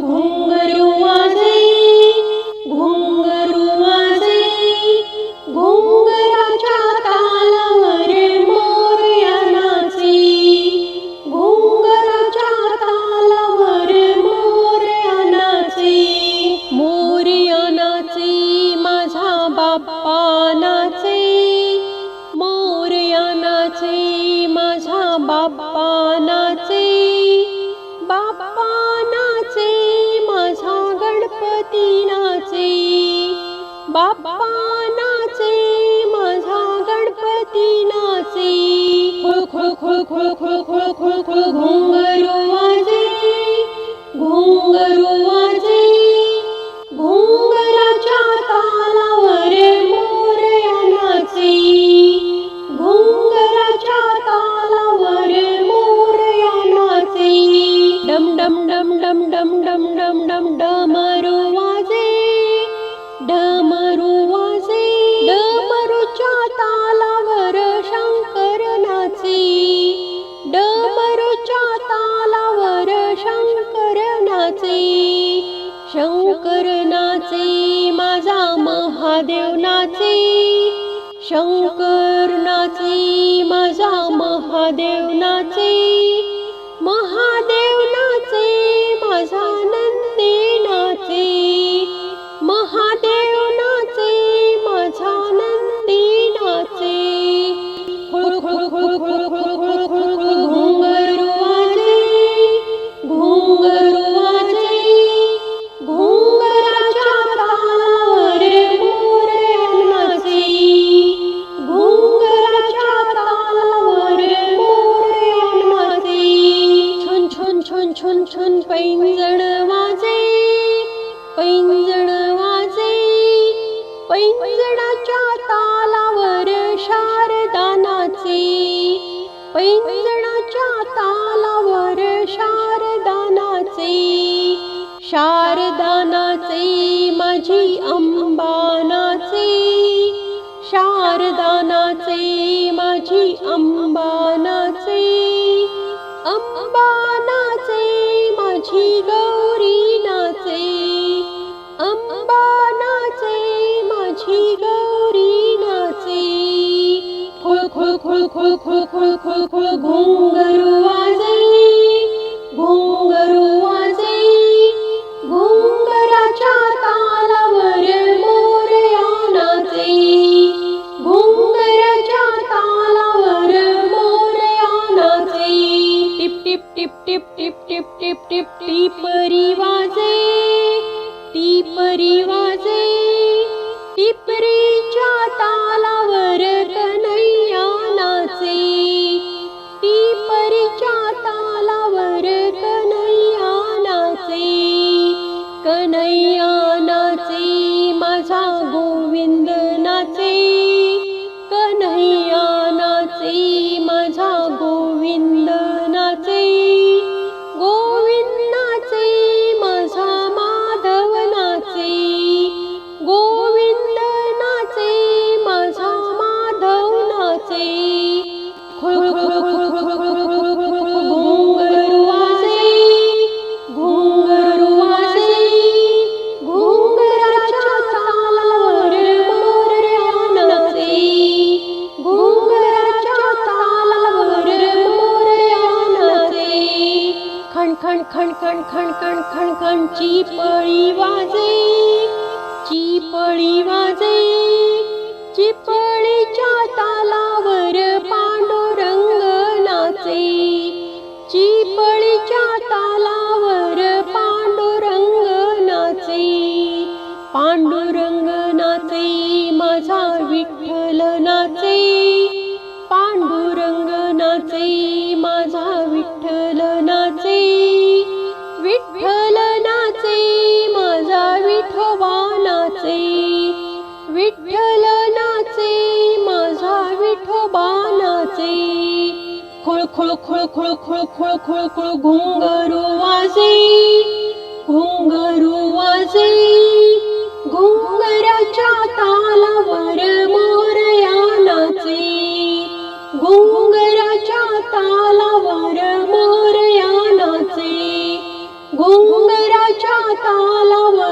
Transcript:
घुंगरुआ से नाचे बाप्पा नाचे माझा गणपती नाचे. खो खो खो खो खो खो खो खो घोंगरुवा शंकरनाची माझा महादेव नाचे शारदा माझी अंबानाचे. शारदानाचे माझी अंबानाचे. अंबानाचे माझी गौरी नाचे अंबानाचे माझी गौरी नाचे खुळ खुळ खुळ खुळ खुळ खुळ खुळ खुळ घुंगरू वाजे. माझा गोविंद. खण खण खण खण खण खण चिपळी वाजे चिपळी वाजे चिपळीच्या तालावर पांडुरंग नाचे चिपळीच्या ताला खुळ खुळ खुळ खुळ खुळ खुळ खुळ घुंगरू वाजे घुंगरू वाजे घुंगराच्या तालावर मोरया नाचे घुंगराच्या तालावर मोरया नाचे घुंगराच्या तालावर